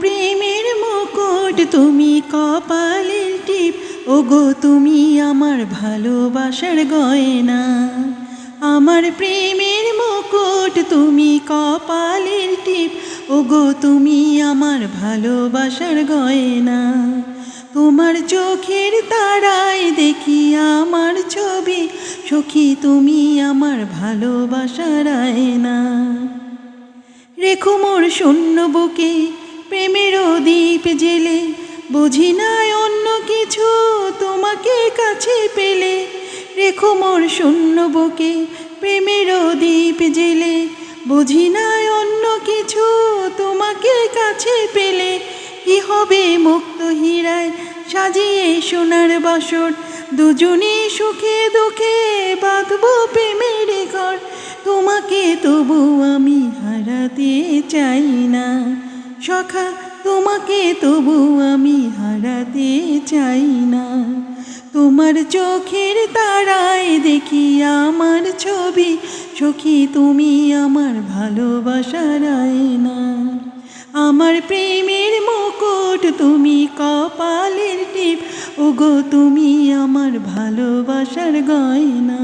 প্রেমের মুকুট, তুমি কপালের টিপ। ওগো, তুমি আমার ভালোবাসার গয়না। আমার প্রেমের মুকুট, তুমি কপালের টিপ। ওগো, তুমি আমার ভালোবাসার গয়না। তোমার চোখের তারায় দেখি আমার ছবি। সখী, তুমি আমার ভালোবাসার আয়না। রেখো মোর শূন্য বুকে প্রেমের দ্বীপ জেলে, বুঝি নাই অন্য কিছু তোমাকে কাছে পেলে। রেখো মোর শূন্য বুকে প্রেমের দ্বীপ জেলে, বুঝি নাই অন্য কিছু তোমাকে কাছে পেলে। কি হবে মুক্ত হীরায় সাজিয়ে সোনার বাসর, দুজনে সুখে দুঃখে বাঁধবো প্রেমের ঘর। তোমাকে তবু আমি হারাতে চাই না। সখা তোমাকে তবু আমি হারাতে চাই না। তোমার চোখের তারায় দেখি আমার ছবি, সখী তুমি আমার ভালোবাসার আয়না আমার প্রেমের মুকুট তুমি কপালের টিপ, ওগো তুমি আমার ভালোবাসার গয়না।